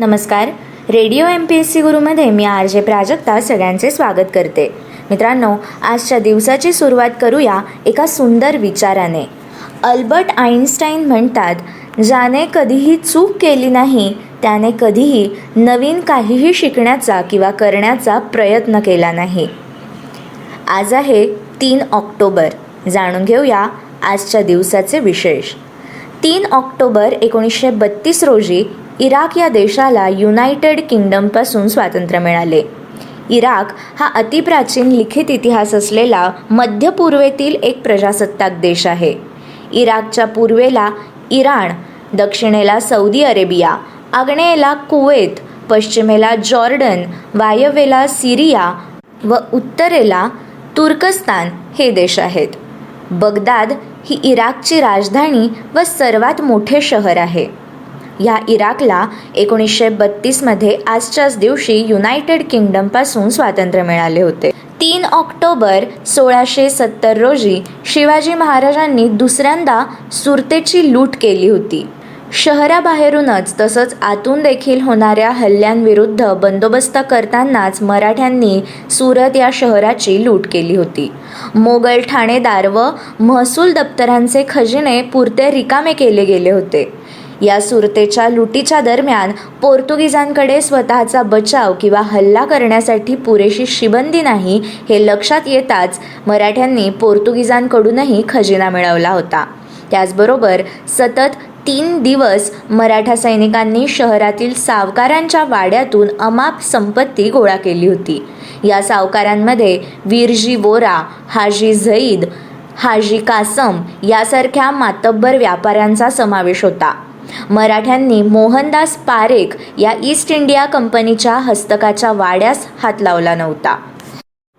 नमस्कार. Radio M P S C गुरुमध्ये मी R J Prajakta सगळ्यांचे स्वागत करते. मित्रांनो आजच्या दिवसाची सुरुवात करूया एका सुंदर विचाराने. अल्बर्ट आईन्स्टाईन म्हणतात ज्याने कधीही चूक केली नाही त्याने कधीही नवीन काहीही शिकण्याचा किंवा करण्याचा प्रयत्न केला नाही. आज आहे तीन ऑक्टोबर. जाणून घेऊया आजच्या दिवसाचे विशेष. तीन ऑक्टोबर एकोणीसशे बत्तीस रोजी इराक या देशाला युनायटेड किंगडमपासून स्वातंत्र्य मिळाले. इराक हा अतिप्राचीन लिखित इतिहास असलेला मध्य पूर्वेतील एक प्रजासत्ताक देश आहे. इराकच्या पूर्वेला इराण दक्षिणेला सौदी अरेबिया आग्नेयेला कुवेत पश्चिमेला जॉर्डन वायव्येला सिरिया व उत्तरेला तुर्कस्तान हे देश आहेत. बगदाद ही इराकची राजधानी व सर्वात मोठे शहर आहे. या इराकला एकोणीसशे बत्तीसमध्ये आजच्याच दिवशी युनायटेड किंगडमपासून स्वातंत्र्य मिळाले होते. तीन ऑक्टोबर सोळाशे सत्तर रोजी शिवाजी महाराजांनी दुसऱ्यांदा सुरतेची लूट केली होती. शहराबाहेरूनच तसंच आतून देखील होणाऱ्या हल्ल्यांविरुद्ध बंदोबस्त करतानाच मराठ्यांनी सुरत या शहराची लूट केली होती. मोगल ठाणेदार व महसूल दप्तरांचे खजिने पुरते रिकामे केले गेले होते. या सुरतेच्या लुटीच्या दरम्यान पोर्तुगीजांकडे स्वतःचा बचाव किंवा हल्ला करण्यासाठी पुरेशी शिबंदी नाही हे लक्षात येताच मराठ्यांनी पोर्तुगीजांकडूनही खजिना मिळवला होता. त्याचबरोबर सतत तीन दिवस मराठा सैनिकांनी शहरातील सावकारांच्या वाड्यातून अमाप संपत्ती गोळा केली होती. या सावकारांमध्ये वीरजी वोरा हाजी झईद हाजी कासम यासारख्या मातब्बर व्यापाऱ्यांचा समावेश होता. मराठ्यांनी मोहनदास पारेख या ईस्ट इंडिया कंपनीच्या हस्तकाच्या वाड्यास हात लावला नव्हता.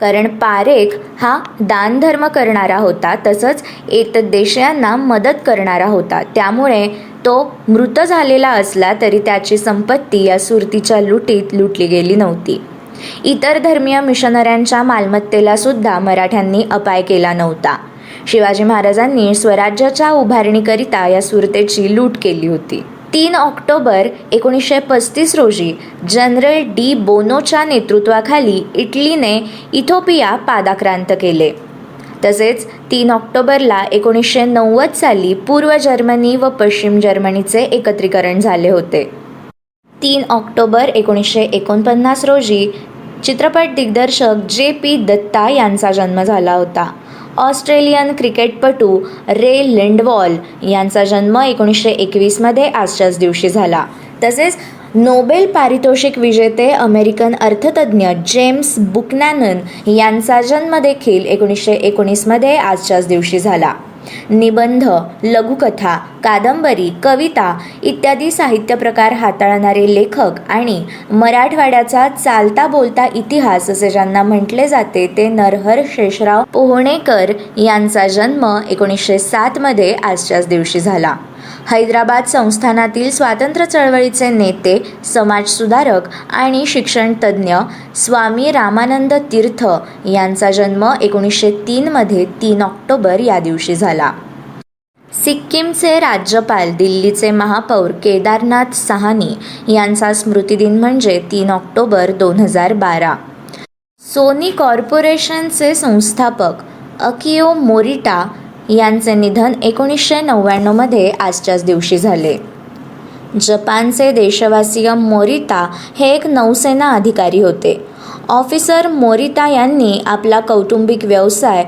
कारण पारेख हा दानधर्म करणारा होता तसंच एतद्देशीयांना मदत करणारा होता. त्यामुळे तो मृत झालेला असला तरी त्याची संपत्ती या सुरतीच्या लुटीत लुटली गेली नव्हती. इतर धर्मीय मिशनऱ्यांच्या मालमत्तेला सुद्धा मराठ्यांनी अपाय केला नव्हता. शिवाजी महाराजांनी स्वराज्याच्या उभारणीकरिता या सुरतेची लूट केली होती. तीन ऑक्टोबर एकोणीसशे पस्तीस रोजी जनरल डी बोनोच्या नेतृत्वाखाली इटलीने इथोपिया पादाक्रांत केले. तसेच तीन ऑक्टोबरला एकोणीसशे नव्वद साली पूर्व जर्मनी व पश्चिम जर्मनीचे एकत्रीकरण झाले होते. तीन ऑक्टोबर एकोणीसशे एकोणपन्नास रोजी चित्रपट दिग्दर्शक जे पी दत्ता यांचा जन्म झाला होता. ऑस्ट्रेलियन क्रिकेटपटू रे लिंडवॉल यांचा जन्म एकोणीसशे एकवीसमध्ये आजच्याच दिवशी झाला. तसेच नोबेल पारितोषिक विजेते अमेरिकन अर्थतज्ञ जेम्स बुकनॅनन यांचा जन्म देखील एकोणीसशे एकोणीसमध्ये आजच्याच दिवशी झाला. निबंध लघुकथा कादंबरी कविता इत्यादी साहित्य प्रकार हाताळणारे लेखक आणि मराठवाड्याचा चालता बोलता इतिहास असे ज्यांना म्हटले जाते ते नरहर शेषराव पोहणेकर यांचा जन्म एकोणीसशे सातमध्ये आजच्याच दिवशी झाला. हैदराबाद संस्थानातील स्वातंत्र्य चळवळीचे नेते समाजसुधारक आणि शिक्षणतज्ज्ञ स्वामी रामानंद तीर्थ यांचा जन्म एकोणीसशे तीनमध्ये तीन ऑक्टोबर या दिवशी झाला. सिक्कीमचे राज्यपाल दिल्लीचे महापौर केदारनाथ सहानी यांचा स्मृतिदिन म्हणजे तीन ऑक्टोबर दोन हजार बारा. सोनी कॉर्पोरेशनचे संस्थापक अकिओ मोरिटा यांचे निधन एकोणीसशे नव्याण्णवमध्ये आजच्याच दिवशी झाले. जपानचे देशवासीय मोरिता हे एक नौसेना अधिकारी होते. ऑफिसर मोरिता यांनी आपला कौटुंबिक व्यवसाय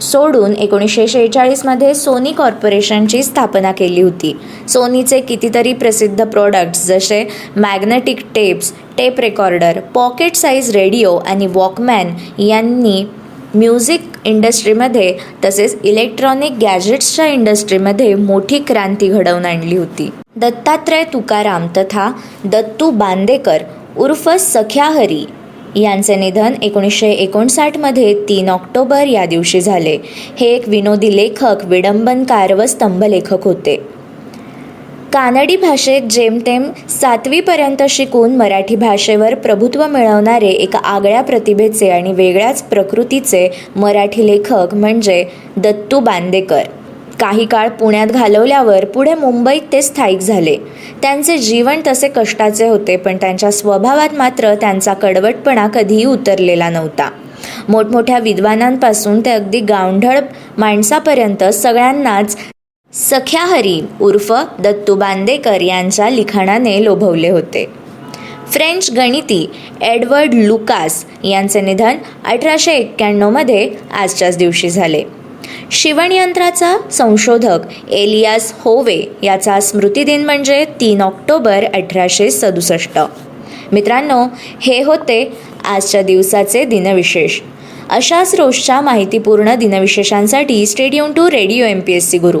सोडून एकोणीसशे शेहेचाळीसमध्ये सोनी कॉर्पोरेशनची स्थापना केली होती. सोनीचे कितीतरी प्रसिद्ध प्रोडक्ट्स जसे magnetic tapes tape recorder pocket size radio आणि वॉकमॅन यांनी म्युझिक इंडस्ट्रीमध्ये तसेच इलेक्ट्रॉनिक गॅजेट्सच्या इंडस्ट्रीमध्ये मोठी क्रांती घडवून आणली होती. दत्तात्रय तुकाराम तथा दत्तू बांदेकर उर्फ सख्याहरी यांचे निधन एकोणीसशे एकोणसाठमध्ये तीन ऑक्टोबर या दिवशी झाले. हे एक विनोदी लेखक विडंबनकार व स्तंभलेखक होते. कानडी भाषेत जेमतेम सातवीपर्यंत शिकून मराठी भाषेवर प्रभुत्व मिळवणारे एका आगळ्या प्रतिभेचे आणि वेगळ्याच प्रकृतीचे मराठी लेखक म्हणजे दत्तू बांदेकर. काही काळ पुण्यात घालवल्यावर पुढे मुंबईत ते स्थायिक झाले. त्यांचे जीवन तसे कष्टाचे होते पण त्यांच्या स्वभावात मात्र त्यांचा कडवटपणा कधीही उतरलेला नव्हता. मोठमोठ्या विद्वानांपासून ते अगदी गावढळ माणसापर्यंत सगळ्यांनाच सख्या हरी उर्फ दत्तू बांदेकर यांच्या लिखाणाने लोभवले होते. फ्रेंच गणिती एडवर्ड लुकास यांचे निधन अठराशे एक्क्याण्णवमध्ये आजच्याच दिवशी झाले. शिवणयंत्राचा संशोधक एलियास होवे याचा स्मृतिदिन म्हणजे तीन ऑक्टोबर अठराशे सदुसष्ट. मित्रांनो हे होते आजच्या दिवसाचे दिनविशेष. अशाच रोजच्या माहितीपूर्ण दिनविशेषांसाठी stay tuned to radio M P S C Guru.